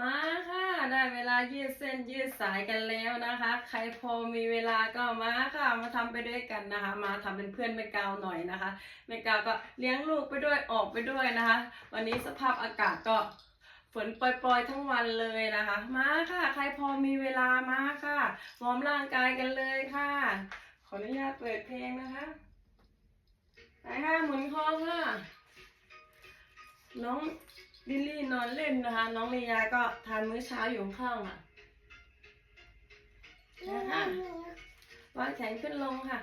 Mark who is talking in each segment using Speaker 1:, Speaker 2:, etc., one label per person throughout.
Speaker 1: มาค่ะ ได้เวลายืดเส้นยืดสายกันแล้วนะคะ ใครพอมีเวลาก็มาค่ะ มาทำไปด้วยกันนะคะ มาทำเป็นเพื่อนแม่กาวหน่อยนะคะแม่กาวก็เลี้ยงลูกไปด้วยออกไปด้วยนะคะ วันนี้สภาพอากาศก็ฝนปล่อยๆทั้งวันเลยนะคะ มาค่ะ ใครพอมีเวลามาค่ะวอร์มร่างกายกันเลยค่ะ ขออนุญาตเปิดเพลงนะคะไปค่ะหมุนคอค่ะน้อง ลิลลี่นอนเล่นนะคะ น้องลียาก็ทานมื้อเช้าอยู่ข้างอะนะคะวางแขนขึ้นลงค่ะ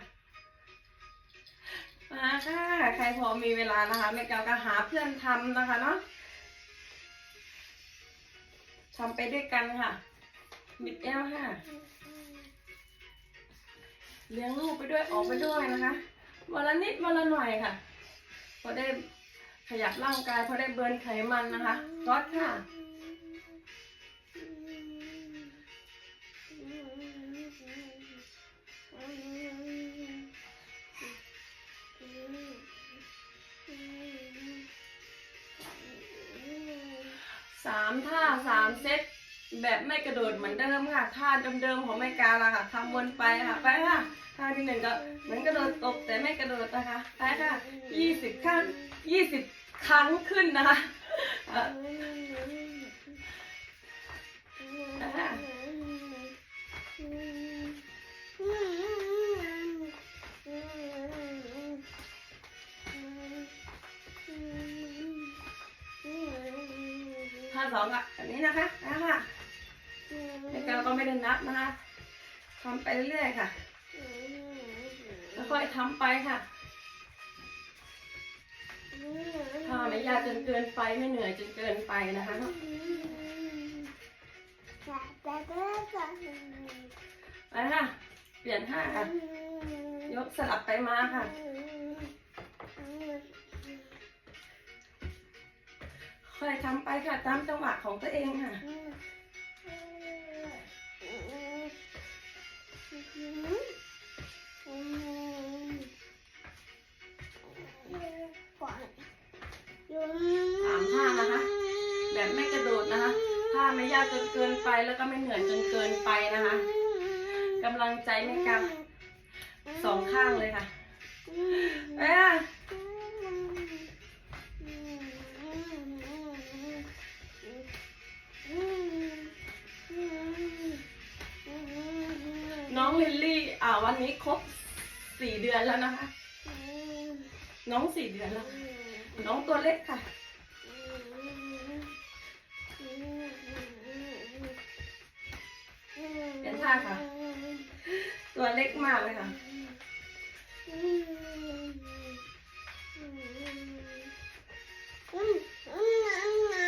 Speaker 1: มาค่ะ ใครพอมีเวลานะคะแม่แก้วก็หาเพื่อนทำนะคะเนาะทำไปด้วยกันค่ะ บิดแอลค่ะ เลี้ยงลูกไปด้วยออกไปด้วยนะคะ วันละนิดวันละหน่อยค่ะ พอได้ ขยับร่างกายพอได้เบิร์นไขมันนะคะก็ค่ะ สามท่าสามเซต แบบไม่กระโดดเหมือนเดิมค่ะท่าเดิมๆของแม่กาละค่ะทำวนไปค่ะไปค่ะท่าที่หนึ่งก็เหมือนกระโดดตบแต่ไม่กระโดดนะคะไปค่ะยี่สิบครั้งยี่สิบครั้งขึ้นนะคะท่าสองอะแบบนี้นะคะนะคะ แม่กาก็ไม่ได้นับนะคะทำไปเรื่อยๆค่ะ แล้วค่อยทำไปค่ะถ้าไม่ยากจนเกินไปไม่เหนื่อยจนเกินไปนะคะไปค่ะ เปลี่ยนท่าค่ะ ยกสลับไปมาค่ะ ค่อยทำไปค่ะตามจังหวะของตัวเองค่ะ แบบไม่กระโดดนะคะท่าไม่ยากจนเกินไปแล้วก็ไม่เหนื่อยจนเกินไปนะคะกำลังใจไม่กำสองข้างเลยค่ะเอ้ยน้องลิลลี่ อ่าวันนี้ครบสี่เดือนแล้วนะคะ น้องสี่เดือนแล้ว น้องตัวเล็กค่ะ เปลี่ยนท่าค่ะ ตัวเล็กมากเลยค่ะ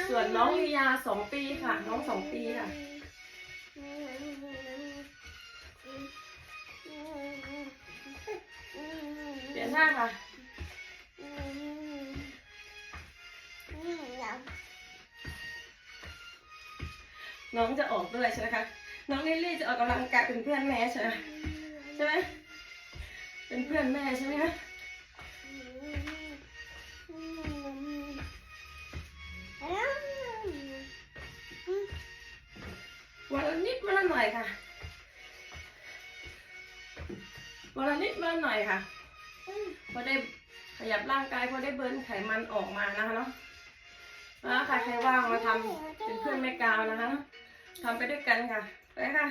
Speaker 1: ส่วนน้องลียาสองปีค่ะ น้องสองปีค่ะเปลี่ยนท่าค่ะน้องจะออกด้วยใช่ไหมคะ น้องลิลลี่จะออกกำลังกายเป็นเพื่อนแม่ใช่ไหมใช่ไหมเป็นเพื่อนแม่ใช่ไหมคะวันละนิดวันละหน่อยค่ะวันละนิดวันละหน่อยค่ะพอได้ขยับร่างกายพอได้เบิร์นไขมันออกมานะคะเนาะอ่าใครใครว่างมาทำเป็นเพื่อนแม่กาวนะคะทำไปด้วยกันค่ะ ไปค่ะ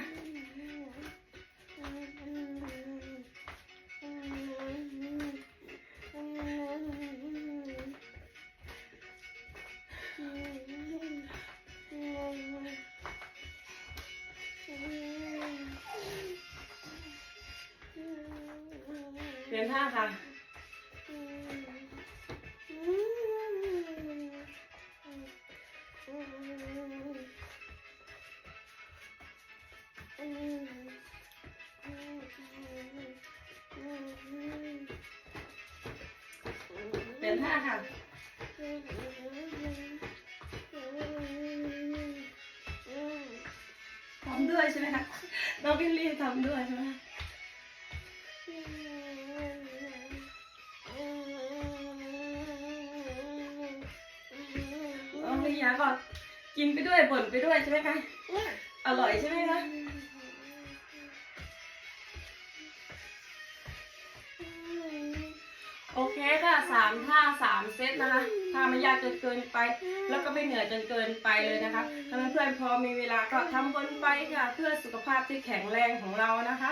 Speaker 1: เเปลี่ยนท่าค่ะ ทำด้วยใช่ไหมคะ น้องบิลลี่ทำด้วยใช่ไหมคะน้องลียาก็กินไปด้วยบ่นไปด้วยใช่ไหมคะ อร่อยใช่ไหมคะ ท่าสามเซตนะคะท่าไม่ยากจนเกินไป แล้วก็ไม่เหนื่อยจนเกินไปเลยนะคะถ้าเพื่อนๆพอมีเวลาก็ทำบนไปค่ะ เพื่อสุขภาพที่แข็งแรงของเรานะคะ